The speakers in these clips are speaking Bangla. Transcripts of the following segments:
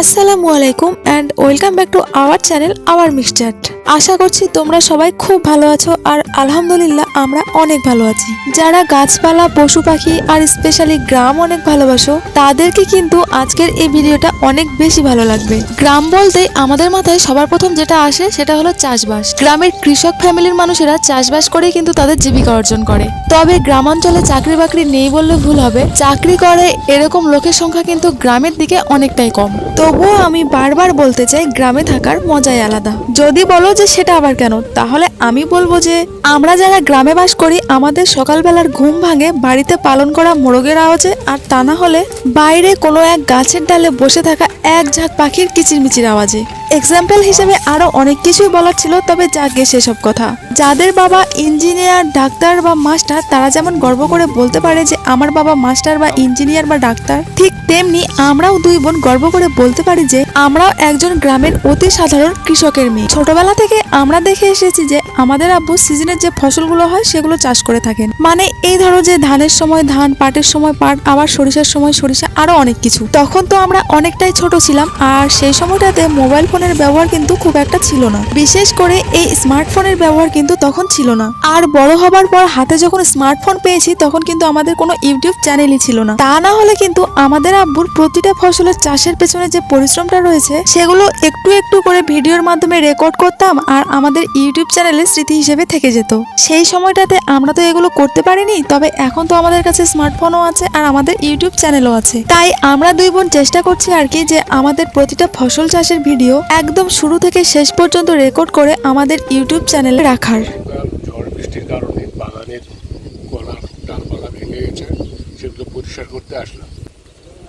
আসসালামু আলাইকুম and welcome back to our channel our mix chat আশা করছি তোমরা সবাই খুব ভালো আছো আর আলহামদুলিল্লাহ আমরা অনেক ভালো আছি। যারা গাছপালা, পশু পাখি আর স্পেশালি গ্রাম অনেক ভালোবাসো, তাদেরকে কিন্তু আজকের এই ভিডিওটা অনেক বেশি ভালো লাগবে। গ্রাম বলতে আমাদের মাথায় সবার প্রথম যেটা আসে সেটা হলো চাষবাস। গ্রামের কৃষক ফ্যামিলির মানুষেরা চাষবাস করে কিন্তু তাদের জীবিকা অর্জন করে। তবে গ্রামাঞ্চলে চাকরি বাকরি নেই বললে ভুল হবে। চাকরি করে এরকম লোকের সংখ্যা কিন্তু গ্রামের দিকে অনেকটাই কম। তবুও আমি বারবার বলতে চাই, গ্রামে থাকার মজাই আলাদা। যদি বলো যে সেটা আবার কেন, তাহলে আমি বলব যে, আমরা যারা গ্রামে বাস করি, আমাদের সকালবেলার ঘুম ভাঙে, বাড়িতে পালন করা মোরগের আওয়াজে, আর তা না হলে বাইরে কোনো এক গাছের ডালে বসে থাকা এক ঝাঁক পাখির কিচিরমিচির আওয়াজে। এক্সাম্পল হিসেবে আরও অনেক কিছুই বলার ছিল, তবে যাকে সেসব কথা। যাদের বাবা ইঞ্জিনিয়ার, ডাক্তার বা মাস্টার, তারা যেমন গর্ব করে বলতে পারে যে, আমার বাবা মাস্টার বা ইঞ্জিনিয়ার বা ডাক্তার, ঠিক তেমনি আমরাও দুই বোন গর্ব করে বলতে পারি যে, আমরাও একজন গ্রামের অতি সাধারণ কৃষকের মেয়ে। ছোটবেলা থেকে আমরা দেখে এসেছি যে, আমাদের আব্বু সিজনের যে ফসলগুলো হয়, সেগুলো চাষ করে থাকেন। মানে এই ধরো যে, ধানের সময় ধান, পাটের সময় পাট, আবার সরিষার সময় সরিষা, আরও অনেক কিছু। তখন তো আমরা অনেকটাই ছোট ছিলাম, আর সেই সময়টাতে মোবাইল ফোনের ব্যবহার কিন্তু খুব একটা ছিল না। বিশেষ করে এই স্মার্টফোনের ব্যবহার কিন্তু তখন ছিল না। আর বড় হবার পর হাতে যখন স্মার্টফোন পেয়েছি, তখন কিন্তু আমাদের কোনো ইউটিউব চ্যানেলই ছিল না। তা না হলে কিন্তু আমাদের আব্বুর প্রতিটা ফসলের চাষের পেছনে যে পরিশ্রমটা রয়েছে, সেগুলো একটু একটু করে ভিডিওর মাধ্যমে রেকর্ড করতাম আর আমাদের ইউটিউব চ্যানেলে স্মৃতি হিসেবে থেকে যেত। সেই সময়টাতে আমরা তো এগুলো করতে পারিনি, তবে এখন তো আমাদের কাছে স্মার্টফোনও আছে আর আমাদের ইউটিউব চ্যানেলও আছে। তাই আমরা দুই বোন চেষ্টা করছি আর কি যে আমাদের প্রতিটা ফসল চাষের ভিডিও একদম শুরু থেকে শেষ পর্যন্ত রেকর্ড করে আমাদের ইউটিউব চ্যানেলে রাখার। করতে আসলাম।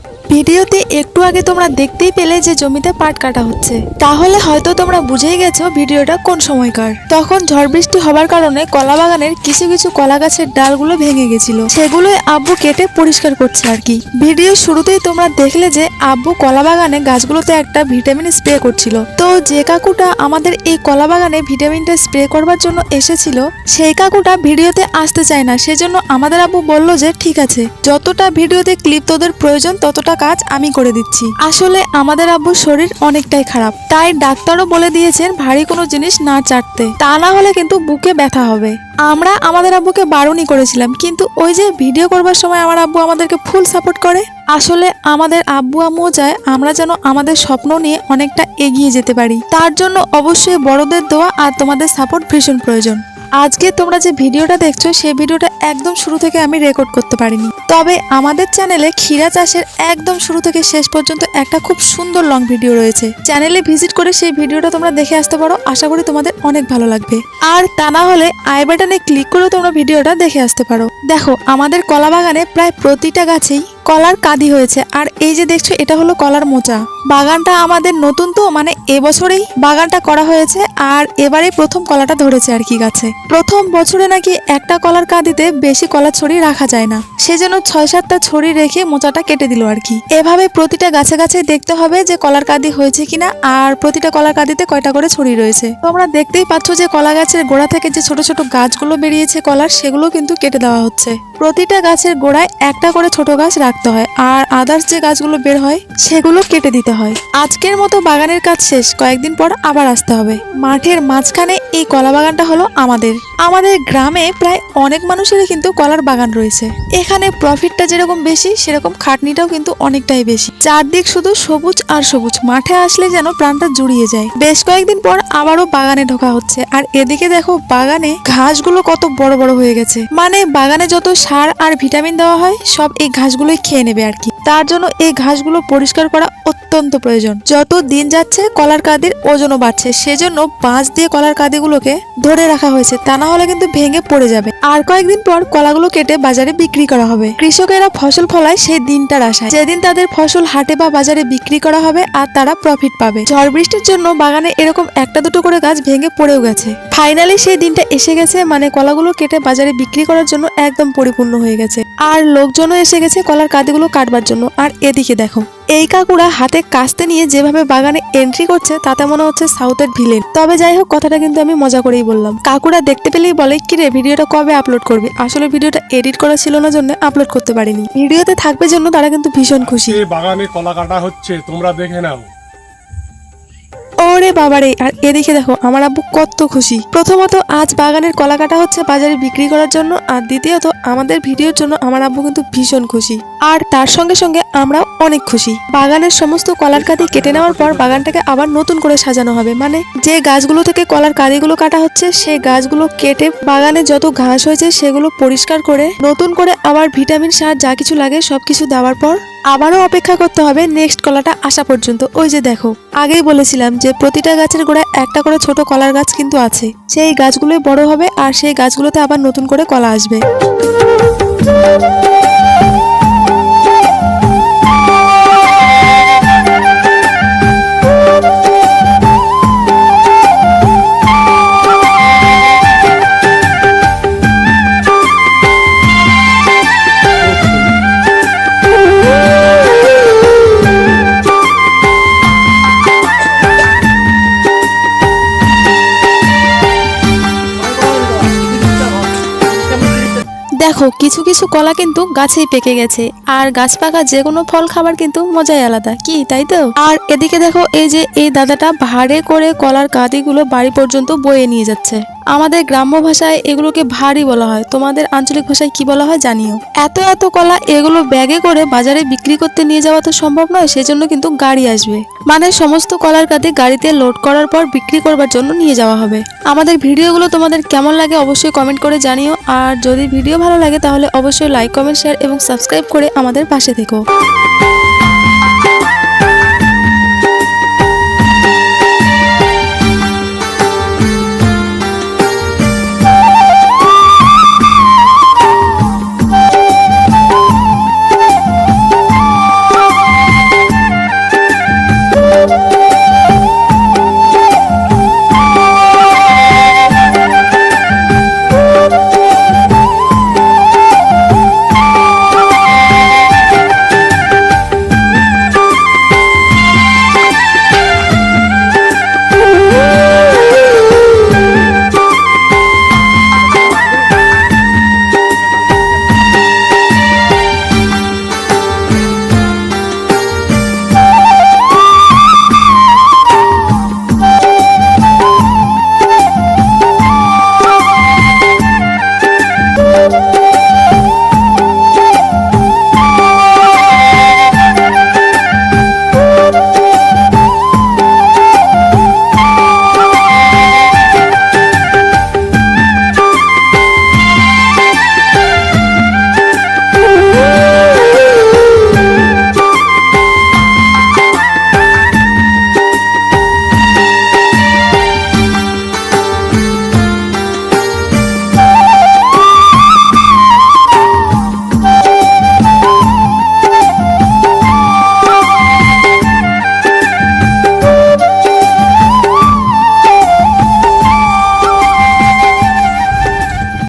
Thank you. ভিডিওতে একটু আগে তোমরা দেখতেই পেলে যে জমিতে পাট কাটা হচ্ছে। তাহলে হয়তো তোমরা বুঝেই গেছো ভিডিওটা কোন সময়কার। তখন ঝড় বৃষ্টি হবার কারণে কলা বাগানের কিছু কিছু কলা গাছের ডালগুলো ভেঙে গেছিল। সেগুলোই আব্বু কেটে পরিষ্কার করছে আর কি। ভিডিও শুরুতেই তোমরা দেখলে যে আব্বু কলা বাগানে গাছগুলোতে একটা ভিটামিন স্প্রে করছিল। তো যে কাকুটা আমাদের এই কলা বাগানে ভিটামিনটা স্প্রে করবার জন্য এসেছিল, সেই কাকুটা ভিডিওতে আসতে চায় না। সেজন্য আমাদের আব্বু বলল যে, ঠিক আছে, যতটা ভিডিওতে ক্লিপ তোদের প্রয়োজন, ততটা কাজ আমি করে দিচ্ছি। আসলে আমাদের আব্বুর শরীর অনেকটাই খারাপ। তাই ডাক্তারও বলে দিয়েছেন ভারী কোনো জিনিস না চাটতে। তা না হলে কিন্তু বুকে ব্যথা হবে। আমরা আমাদের আব্বুকে বারণই করেছিলাম, কিন্তু ওই যে ভিডিও করবার সময় আমার আব্বু আমাদেরকে ফুল সাপোর্ট করে। আসলে আমাদের আব্বু আম্মুও চায় আমরা যেন আমাদের স্বপ্ন নিয়ে অনেকটা এগিয়ে যেতে পারি। তার জন্য অবশ্যই বড়দের দোয়া আর তোমাদের সাপোর্ট ভীষণ প্রয়োজন। আজকে তোমরা যে ভিডিওটা দেখছ, সেই ভিডিওটা একদম শুরু থেকে আমি রেকর্ড করতে পারিনি। তবে আমাদের চ্যানেলে ক্ষীরা চাষের একদম শুরু থেকে শেষ পর্যন্ত একটা খুব সুন্দর লং ভিডিও রয়েছে। চ্যানেলে ভিজিট করে সেই ভিডিওটা তোমরা দেখে আসতে পারো, আশা করি তোমাদের অনেক ভালো লাগবে। আর তা না হলে আই বাটনে ক্লিক করে তোমরা ভিডিওটা দেখে আসতে পারো। দেখো, আমাদের কলা বাগানে প্রায় প্রতিটা গাছেই কলার কাদি হয়েছে। আর এই যে দেখছ, এটা হলো কলার মোচা। বাগানটা আমাদের নতুন তো মানে এবছরেই বাগানটা করা হয়েছে, আর এবারে প্রথম কলাটা ধরেছে আর কি গাছে। প্রথম বছরে নাকি একটা কলার কাঁদিতে বেশি কলা ছড়ি রাখা যায় না। সেজন্য ছয় সাতটা ছড়ি রেখে মোচাটা কেটে দিল আর কি। এভাবে প্রতিটা গাছে গাছে দেখতে হবে যে কলার কাঁদি হয়েছে কিনা, আর প্রতিটা কলার কাঁদিতে কয়টা করে ছড়ি রয়েছে। তোমরা দেখতেই পাচ্ছ যে কলা গাছের গোড়া থেকে যে ছোট ছোট গাছগুলো বেরিয়েছে কলার, সেগুলো কিন্তু কেটে দেওয়া হচ্ছে। প্রতিটা গাছের গোড়ায় একটা করে ছোট গাছ রাখতে হয় আর আদার্স যে গাছগুলো বের হয়, সেগুলো কেটে দিতে হয়। আজকের মতো বাগানের কাজ শেষ। কয়েকদিন পর আবার আসতে হবে। মাঠের মাঝখানে এই কলা বাগানটা হলো আমাদের। আমাদের গ্রামে প্রায় অনেক মানুষেরই কিন্তু কলার বাগান রয়েছে। এখানে প্রফিটটা যেরকম বেশি, সেরকম খাটনিটাও কিন্তু অনেকটাই বেশি। চারদিক শুধু সবুজ আর সবুজ। মাঠে আসলে যেন প্রাণটা জুড়িয়ে যায়। বেশ কয়েকদিন পর আবারও বাগানে ঢোকা হচ্ছে। আর এদিকে দেখো, বাগানে ঘাসগুলো কত বড় বড় হয়ে গেছে। মানে বাগানে যত সার আর ভিটামিন দেওয়া হয়, সব এই ঘাসগুলোই খেয়ে নেবে আর কি। তার জন্য এই ঘাসগুলো পরিষ্কার করা অত্যন্ত প্রয়োজন। যত দিন যাচ্ছে, কলার কাদির ওজনও বাড়ছে। সেজন্য বাঁশ দিয়ে কলার কাদিগুলোকে ধরে রাখা হয়েছে। তা না হলে কিন্তু ভেঙে পড়ে যাবে। আর কয়েকদিন পর কলাগুলো কেটে বাজারে বিক্রি করা হবে। কৃষকেরা ফসল ফলায় সেই দিনটার আশায়। যেদিন তাদের ফসল হাটে বা বাজারে বিক্রি করা হবে আর তারা প্রফিট পাবে। ঝড় বৃষ্টির জন্য বাগানে এরকম একটা দুটো করে গাছ ভেঙে পড়েও গেছে। ফাইনালি সেই দিনটা এসে গেছে মানে কলাগুলো কেটে বাজারে বিক্রি করার জন্য একদম পরিপূর্ণ হয়ে গেছে। আর লোকজনও এসে গেছে কলার কাদিগুলো কাটবার জন্য। আর এদিকে দেখো। এই কাকুরা হাতে কাস্তে নিয়ে যেভাবে বাগানে এন্ট্রি করছে, তাতে মনে হচ্ছে সাউথের ভিলেন। তবে যাই হোক, কথাটা কিন্তু আমি মজা করেই বললাম। কাকুরা দেখতে পেলেই বলে কি রে ভিডিওটা কবে আপলোড করবে? আসলে ভিডিওটা এডিট করা ছিল না, জন্য আপলোড করতে পারিনি। ভিডিওতে থাকবে জন্য তারা কিন্তু ভীষণ খুশি। বাগানে কলা কাটা হচ্ছে, তোমরা দেখে নাও। ওরে বাবারে, আর এদিকে দেখো, আমার আব্বু কত খুশি। প্রথমত, আজ বাগানের কলা কাটা হচ্ছে বাজারে বিক্রি করার জন্য, আর দ্বিতীয়ত, আমাদের ভিডিওর জন্য আমার আব্বু কিন্তু ভীষণ খুশি। আর তার সঙ্গে সঙ্গে আমরাও অনেক খুশি। বাগানের সমস্ত কলার কাঁদি কেটে নেওয়ার পর বাগানটাকে আবার নতুন করে সাজানো হবে। মানে যে গাছগুলো থেকে কলার কাঁদিগুলো কাটা হচ্ছে, সেই গাছগুলো কেটে বাগানে যত ঘাস হয়েছে, সেগুলো পরিষ্কার করে, নতুন করে আবার ভিটামিন, সার যা কিছু লাগে সবকিছু দেওয়ার পর আবারও অপেক্ষা করতে হবে নেক্সট কলাটা আসা পর্যন্ত। ওই যে দেখো, আগেই বলেছিলাম যে প্রতিটা গাছের গোড়ায় একটা করে ছোট কলার গাছ কিন্তু আছে। সেই গাছগুলোই বড় হবে আর সেই গাছগুলোতে আবার নতুন করে কলা আসবে। দেখো, কিছু কিছু কলা কিন্তু গাছেই পেকে গেছে। আর গাছ পাকা যে কোনো ফল খাবার কিন্তু মজাই আলাদা, কি তাই তো? আর এদিকে দেখো, এই যে এই দাদাটা ভাড়ে করে কলার কাঁদিগুলো বাড়ি পর্যন্ত বয়ে নিয়ে যাচ্ছে। আমাদের গ্রাম্য ভাষায় এগুলোকে ভারী বলা হয়। তোমাদের আঞ্চলিক ভাষায় কি বলা হয় জানিও। এত এত কলা এগুলো ব্যাগে করে বাজারে বিক্রি করতে নিয়ে যাওয়া তো সম্ভব নয়, সেজন্য কিন্তু গাড়ি আসবে। মানে সমস্ত কলার কাঁদি গাড়িতে লোড করার পর বিক্রি করবার জন্য নিয়ে যাওয়া হবে। আমাদের ভিডিওগুলো তোমাদের কেমন লাগে অবশ্যই কমেন্ট করে জানিও, আর যদি ভিডিও ভালো লাগে তাহলে অবশ্যই লাইক কমেন্ট শেয়ার এবং সাবস্ক্রাইব করে আমাদের পাশে থেকো।